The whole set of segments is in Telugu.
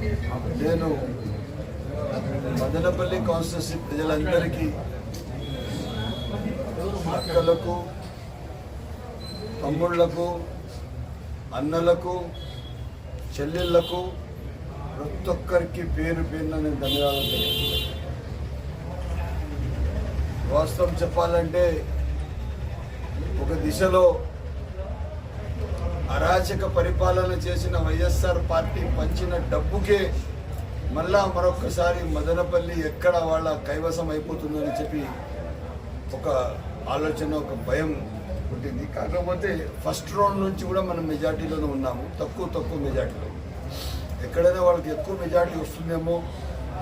నేను మదనపల్లి కాన్స్టిట్యూన్సీ ప్రజలందరికీ అక్కలకు తమ్ముళ్ళకు అన్నలకు చెల్లెళ్ళకు ప్రతి ఒక్కరికి పేరు పేరున నేను ధన్యవాదాలు తెలియజేస్తున్నాను. వాస్తవం చెప్పాలంటే ఒక దిశలో అరాచక పరిపాలన చేసిన వైఎస్ఆర్ పార్టీ పంచిన డబ్బుకే మళ్ళా మరొకసారి మదనపల్లి ఎక్కడ వాళ్ళ కైవసం అయిపోతుందని చెప్పి ఒక ఆలోచన ఒక భయం పుట్టింది. కాకపోతే ఫస్ట్ రౌండ్ నుంచి కూడా మనం మెజార్టీలోనే ఉన్నాము. తక్కువ తక్కువ మెజార్టీలో. ఎక్కడైనా వాళ్ళకి ఎక్కువ మెజార్టీ వస్తుందేమో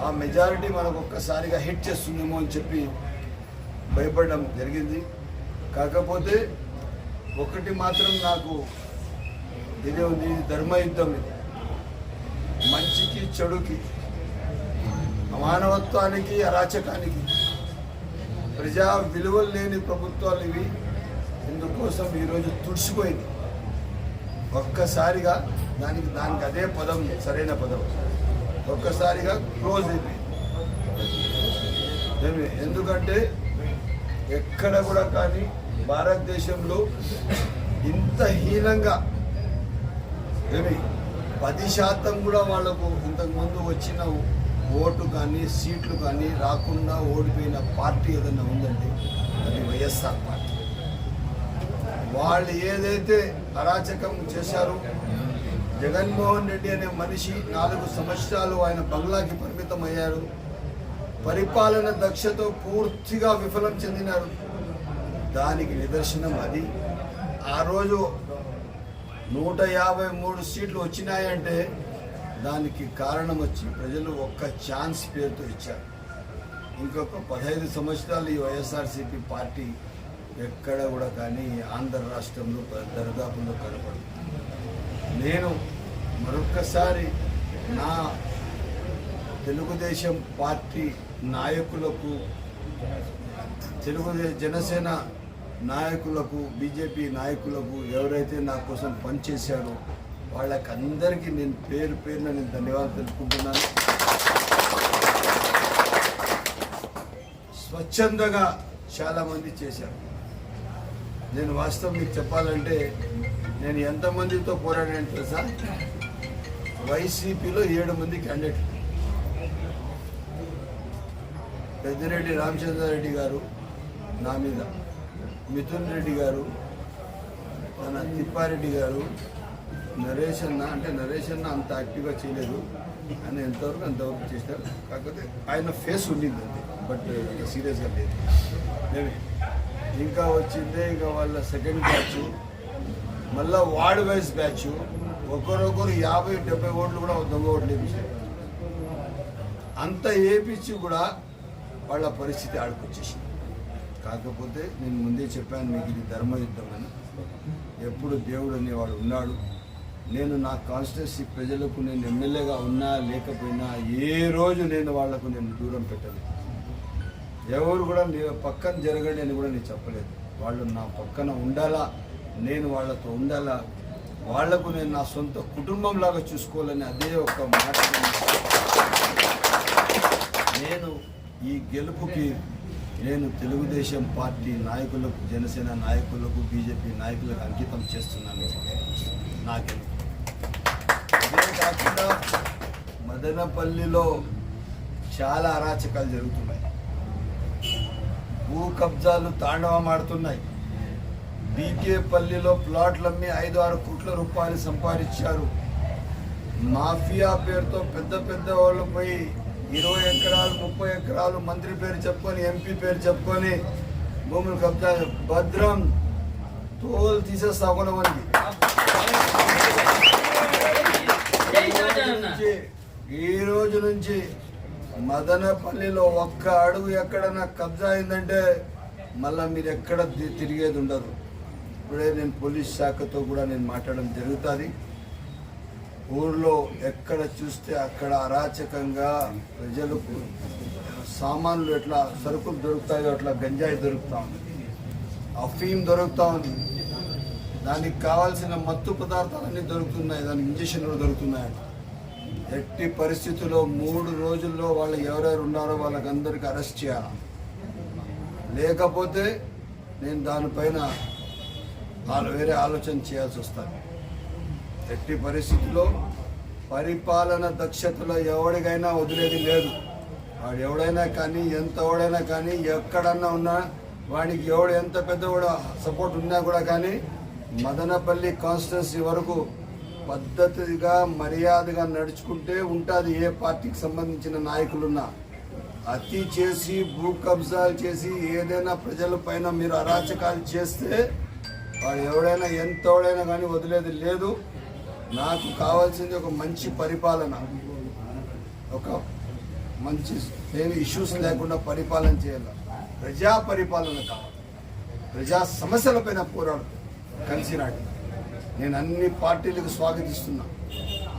ఆ మెజారిటీ మనకు ఒక్కసారిగా హిట్ చేస్తుందేమో అని చెప్పి భయపడడం జరిగింది. కాకపోతే ఒకటి మాత్రం నాకు ఇదే ఉంది ఇది ధర్మయుద్ధం ఇది. మంచికి చెడుకి మానవత్వానికి అరాచకానికి ప్రజా విలువలు లేని ప్రభుత్వాలు ఇవి. ఇందుకోసం ఈరోజు తుడిచిపోయింది. ఒక్కసారిగా దానికి దానికి అదే పదం సరైన పదం. ఒక్కసారిగా క్లోజ్ అయిపోయింది. ఎందుకంటే ఎక్కడ కూడా కానీ భారతదేశంలో ఇంత హీనంగా ఏమి? పది శాతం కూడా వాళ్ళకు ఇంతకుముందు వచ్చిన ఓటు కానీ సీట్లు కానీ రాకుండా ఓడిపోయిన పార్టీ ఏదైనా ఉందంటే అది వైఎస్ఆర్ పార్టీ. వాళ్ళు ఏదైతే అరాచకం చేశారో జగన్మోహన్ రెడ్డి అనే మనిషి నాలుగు సంవత్సరాలు ఆయన బంగ్లాకి పరిమితం అయ్యారు. పరిపాలన దక్షతో పూర్తిగా విఫలం చెందినారు. దానికి నిదర్శనం అది. ఆ రోజు నూట యాభై మూడు సీట్లు వచ్చినాయంటే దానికి కారణం వచ్చి ప్రజలు ఒక్క ఛాన్స్ పేరుతో ఇచ్చారు. ఇంకొక పదహైదు సంవత్సరాలు ఈ వైఎస్ఆర్సీపీ పార్టీ ఎక్కడ కూడా కానీ ఆంధ్ర రాష్ట్రంలో దరిదాపుల్లో కనపడదు. నేను మరొక్కసారి నా తెలుగుదేశం పార్టీ నాయకులకు తెలుగు జనసేన నాయకులకు బీజేపీ నాయకులకు ఎవరైతే నా కోసం పనిచేశారో వాళ్ళకి అందరికీ నేను పేరు పేరున నేను ధన్యవాదాలు తెలుపుకుంటున్నాను. స్వచ్ఛందంగా చాలామంది చేశారు. నేను వాస్తవం మీకు చెప్పాలంటే నేను ఎంతమందితో పోరాడాను తెలుసా? వైసీపీలో ఏడు మంది క్యాండిడేట్ పెద్దిరెడ్డి రామచంద్రారెడ్డి గారు నా మీద. మిథున్ రెడ్డి గారు మన తిప్పారెడ్డి గారు నరేష్ అన్న అంటే నరేష్ అన్న అంత యాక్టివ్గా చేయలేదు. ఆయన ఎంతవరకు అంతవరకు చేసినారు కాకపోతే ఆయన ఫేస్ ఉండింది అంతే. బట్ సీరియస్గా లేదు. ఇంకా వచ్చిందే ఇంకా వాళ్ళ సెకండ్ బ్యాచ్. మళ్ళా వార్డ్ వైజ్ బ్యాచ్. ఒకరొకరు యాభై డెబ్బై ఓట్లు కూడా దొంగ ఓట్లు వేపించారు. అంత వేపించి కూడా వాళ్ళ పరిస్థితి ఆడుకొచ్చేసింది. కాకపోతే నేను ముందే చెప్పాను మీకు ఇది ధర్మయుద్ధం అని. ఎప్పుడు దేవుడు అనేవాడు ఉన్నాడు. నేను నా కాన్స్టిట్యూన్సీ ప్రజలకు నేను ఎమ్మెల్యేగా ఉన్నా లేకపోయినా ఏ రోజు నేను వాళ్ళకు నేను దూరం పెట్టలేదు. ఎవరు కూడా నీ పక్కన జరగండి అని కూడా నేను చెప్పలేదు. వాళ్ళు నా పక్కన ఉండాలా? నేను వాళ్ళతో ఉండాలా? వాళ్ళకు నేను నా సొంత కుటుంబంలాగా చూసుకోవాలని అదే ఒక మాట. నేను ఈ గెలుపుకి నేను తెలుగుదేశం పార్టీ నాయకులకు జనసేన నాయకులకు బీజేపీ నాయకులకు అంకితం చేస్తున్నాను. నాకు. కాకుండా మదనపల్లిలో చాలా అరాచకాలు జరుగుతున్నాయి. భూ కబ్జాలు తాండవమాడుతున్నాయి బీకేపల్లిలో ప్లాట్లు అమ్మి ఐదు ఆరు కోట్ల రూపాయలు సంపాదించారు. మాఫియా పేరుతో పెద్ద పెద్ద వాళ్ళు పోయి ఇరవై ఎకరాలు ముప్పై ఎకరాలు మంత్రి పేరు చెప్పుకొని ఎంపీ పేరు చెప్పుకొని భూములు కబ్జా భద్రం తోలు తీసేస్తా కొనవండి ఈ రోజు నుంచి మదనపల్లిలో ఒక్క అడుగు ఎక్కడన్నా కబ్జా అయిందంటే మళ్ళా మీరు ఎక్కడ తిరిగేది ఉండదు. ఇప్పుడే నేను పోలీస్ శాఖతో కూడా నేను మాట్లాడడం జరుగుతుంది. ఊర్లో ఎక్కడ చూస్తే అక్కడ అరాచకంగా ప్రజలకు సామాన్లు ఎట్లా సరుకులు దొరుకుతాయో అట్లా గంజాయి దొరుకుతా ఉంది. అఫీమ్ దొరుకుతా ఉంది. దానికి కావాల్సిన మత్తు పదార్థాలన్నీ దొరుకుతున్నాయి. దానికి ఇంజక్షన్లు దొరుకుతున్నాయి ఎట్టి పరిస్థితుల్లో మూడు రోజుల్లో వాళ్ళు ఎవరెవరు ఉన్నారో వాళ్ళకందరికీ అరెస్ట్ చేయాలి? లేకపోతే నేను దానిపైన వాళ్ళు వేరే ఆలోచన చేయాల్సి వస్తాను ఎట్టి పరిస్థితుల్లో పరిపాలన దక్షతలో ఎవడికైనా వదిలేది లేదు. వాడు ఎవడైనా కానీ ఎంత ఎవడైనా కానీ ఎక్కడన్నా ఉన్నా వాడికి ఎవడు ఎంత పెద్ద కూడా సపోర్ట్ ఉన్నా కూడా కానీ మదనపల్లి కాన్స్టిట్యున్సీ వరకు పద్ధతిగా మర్యాదగా నడుచుకుంటే ఉంటుంది ఏ పార్టీకి సంబంధించిన నాయకులున్నా. అతి చేసి భూ కబ్జాలు చేసి ఏదైనా ప్రజల పైన మీరు అరాచకాలు చేస్తే వాడు ఎవడైనా ఎంతోడైనా కానీ వదిలేది లేదు. నాకు కావాల్సింది ఒక మంచి పరిపాలన ఒక మంచి ఏమి ఇష్యూస్ లేకుండా పరిపాలన చేయాలి. ప్రజా పరిపాలన కావాలి. ప్రజా సమస్యలపైన పోరాడు కలిసి రాడు. నేను అన్ని పార్టీలకు స్వాగతిస్తున్నా.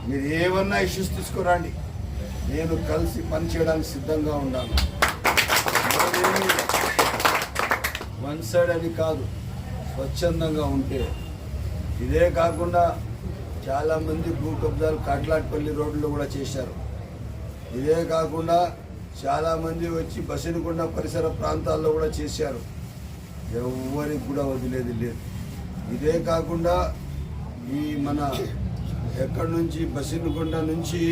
మీరు ఏమన్నా ఇష్యూస్ తీసుకురండి. నేను కలిసి పనిచేయడానికి సిద్ధంగా ఉన్నాను. వన్ సైడ్ అని కాదు. స్వచ్ఛందంగా ఉంటే. ఇదే కాకుండా చాలామంది భూ కబ్జాలు కాట్లాట్పల్లి రోడ్లో కూడా చేశారు. ఇదే కాకుండా చాలామంది వచ్చి బసినకొండ పరిసర ప్రాంతాల్లో కూడా చేశారు. ఎవరికి కూడా వదిలేది లేదు. ఇదే కాకుండా ఈ మన ఎక్కడి నుంచి బసినకొండ నుంచి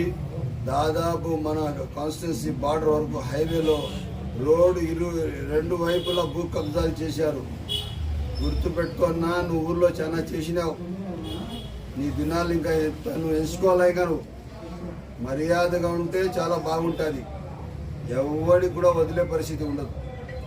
దాదాపు మన కాన్స్టిట్యున్సీ బార్డర్ వరకు హైవేలో రోడ్డు ఇరు రెండు వైపులా భూ కబ్జాలు చేశారు. గుర్తుపెట్టుకున్నా నువ్వు ఊర్లో చాలా చేసినావు. నీ దినాలు ఇంకా నువ్వు ఎంచుకోవాలి నువ్వు మర్యాదగా ఉంటే చాలా బాగుంటుంది. ఎవరికి కూడా వదిలే పరిస్థితి ఉండదు.